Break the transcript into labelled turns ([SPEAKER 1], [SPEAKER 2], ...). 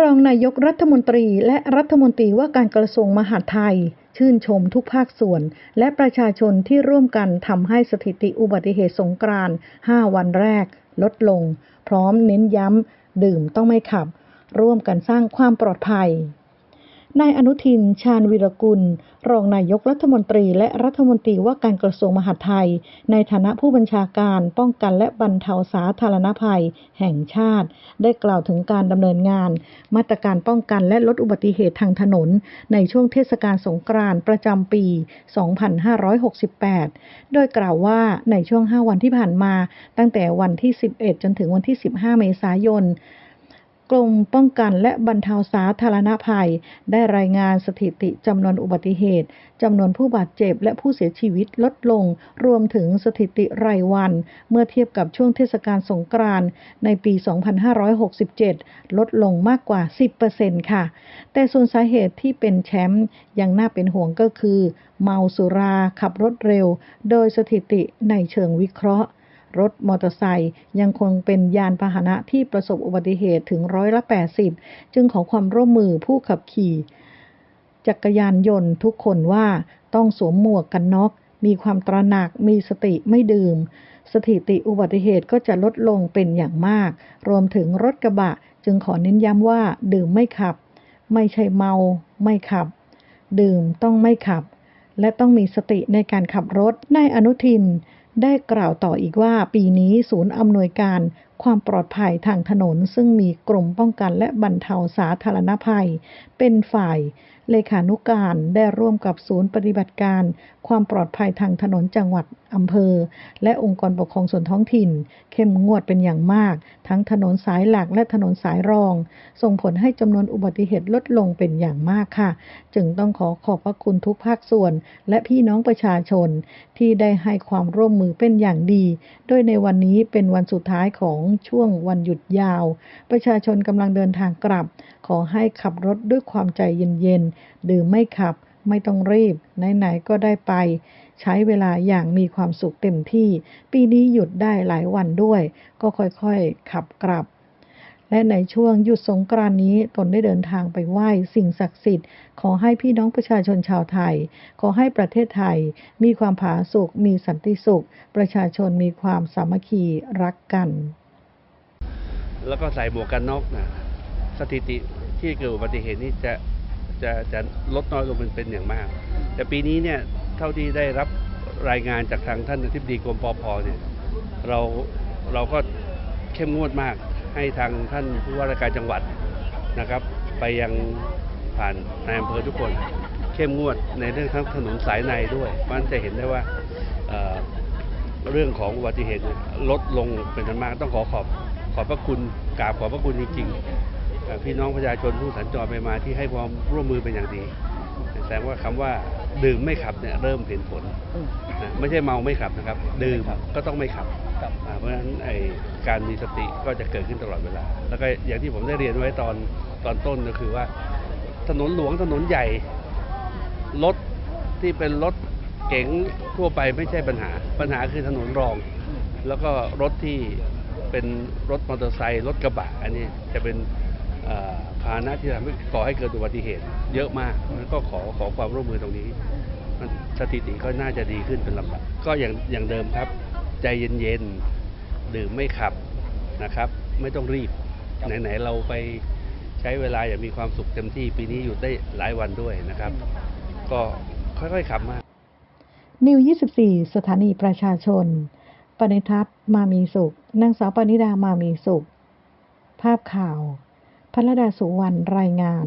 [SPEAKER 1] รองนายกรัฐมนตรีและรัฐมนตรีว่าการกระทรวงมหาดไทย ชื่นชมทุกภาคส่วน และประชาชนที่ร่วมกันทำให้สถิติอุบัติเหตุสงกรานต์5วันแรก ลดลง พร้อมเน้นย้ำ ดื่มต้องไม่ขับ ร่วมกันสร้างความปลอดภัยนายอนุทิน ชาญวิรกุล รองนายกรัฐมนตรีและรัฐมนตรีว่าการกระทรวงมหาดไทย ในฐานะผู้บัญชาการป้องกันและบรรเทาสาธารณภัย แห่งชาติ ได้กล่าวถึงการดำเนินงาน มาตรการป้องกันและลดอุบัติเหตุทางถนน ในช่วงเทศกาลสงกรานต์ประจำปี 2568 โดยกล่าวว่าในช่วง 5 วันที่ผ่านมา ตั้งแต่วันที่ 11 จนถึงวันที่ 15 เมษายน กรมป้องกันและบรรเทาสาธารณภัย ได้รายงานสถิติจำนวนอุบัติเหตุจำนวนผู้บาดเจ็บและผู้เสียชีวิตลดลง รวมถึงสถิติรายวัน เมื่อเทียบกับช่วงเทศกาลสงกรานต์ในปี 2567 ลดลงมากกว่า 10%ค่ะ แต่ส่วนสาเหตุที่เป็นแชมป์ยังน่าเป็นห่วงก็คือ เมาสุราขับรถเร็ว โดยสถิติในเชิงวิเคราะห์ รถมอเตอร์ไซค์ยังคงเป็นยานพาหนะที่ประสบอุบัติเหตุถึงร้อยละ 80 จึงขอความร่วมมือผู้ขับขี่ จักรยานยนต์ทุกคนว่าต้องสวมหมวกกันน็อกมีความตระหนักมีสติไม่ดื่ม สถิติอุบัติเหตุก็จะลดลงเป็นอย่างมาก รวมถึงรถกระบะ จึงขอเน้นย้ำว่า ดื่มไม่ขับ ไม่ใช่เมาไม่ขับ ดื่มต้องไม่ขับ และต้องมีสติในการขับรถนายอนุทิน ได้กล่าวต่ออีกว่าปีนี้ศูนย์อำนวยการความปลอดภัยทางถนน ซึ่งมีกรมป้องกันและบรรเทาสาธารณภัย เป็นฝ่าย เลขานุการได้ร่วมกับศูนย์ปฏิบัติการ ความปลอดภัยทางถนนจังหวัดอำเภอ และองค์กรปกครองส่วนท้องถิ่น เข้มงวดเป็นอย่างมาก ทั้งถนนสายหลักและถนนสายรอง ส่งผลให้จำนวนอุบัติเหตุลดลงเป็นอย่างมากค่ะ จึงต้องขอขอบพระคุณทุกภาคส่วน และพี่น้องประชาชน ที่ได้ให้ความร่วมมือเป็นอย่างดี โดยในวันนี้เป็นวันสุดท้ายของช่วงวันหยุดยาว ประชาชนกำลังเดินทางกลับ ขอให้ขับรถด้วยความใจเย็นๆ ดื่มไม่ขับ ไม่ต้องรีบ ไหนๆ ก็ได้ไป ใช้เวลาอย่างมีความสุขเต็มที่ ปีนี้หยุดได้หลายวันด้วย ก็ค่อยๆ ขับกลับและในช่วงหยุดสงกรานต์นี้ตนได้เดินทางไปไหว้สิ่งศักดิ์สิทธิ์ ขอให้พี่น้องประชาชนชาวไทย ขอให้ประเทศไทย มีความผาสุกมีสันติสุข ประชาชนมีความสามัคคีรักกัน
[SPEAKER 2] แล้วก็ใส่หมวกกันน็อกนะสถิติที่เกิดอุบัติเหตุนี่จะจะจะลดน้อยลงเป็นเป็นอย่างมาก แต่ปีนี้เนี่ยเท่าที่ได้รับรายงานจากทางท่านอธิบดีกรมปภเนี่ยเราเราก็เข้มงวดมากให้ทางท่านผู้ว่าราชการจังหวัดนะครับ ไปยังผ่านนายอำเภอทุกคน เข้มงวดในเรื่องทั้งถนนสายในด้วยเพราะฉะนั้นจะเห็นได้ว่าเอ่อเรื่องของอุบัติเหตุลดลงเป็นอันมากต้องขอขอบ ขอบพระคุณกราบขอบพระคุณจริงๆเอ่อพี่น้องประชาชนผู้สัญจรไปมาที่ให้ความร่วมมือเป็นอย่างดีแสดงว่าคำว่าดื่มไม่ขับเนี่ยเริ่มเห็นผลนะไม่ใช่เมาไม่ขับนะครับ ดื่มก็ต้องไม่ขับอ่าเพราะฉะนั้นไอ้การมีสติก็จะเกิดขึ้นตลอดเวลา แล้วก็อย่างที่ผมได้เรียนไว้ตอนตอนต้นก็คือว่า ถนนหลวงถนนใหญ่รถที่เป็นรถเก๋งทั่วไปไม่ใช่ปัญหา ปัญหาคือถนนรอง แล้วก็รถที่ เป็นรถมอเตอร์ไซค์รถกระบะอันนี้จะเป็นพาหนะที่ทำให้ก่อให้เกิดอุบัติเหตุ เยอะมากแล้วก็ขอขอความร่วมมือตรงนี้มันสถิติก็น่าจะดีขึ้นเป็นลำดับก็อย่างอย่างเดิมครับ ใจเย็นๆดื่มไม่ขับนะครับ ไม่ต้องรีบ ไหนๆเราไปใช้เวลาอย่างมีความสุขเต็มที่ปีนี้อยู่ได้หลายวันด้วยนะครับ ก็ค่อยๆขับมา
[SPEAKER 1] นิว 24 สถานีประชาชน ปณิทัศน์มามีสุข นางสาวปณิดามามีสุข ภาพข่าวพระดาสุวรรณรายงาน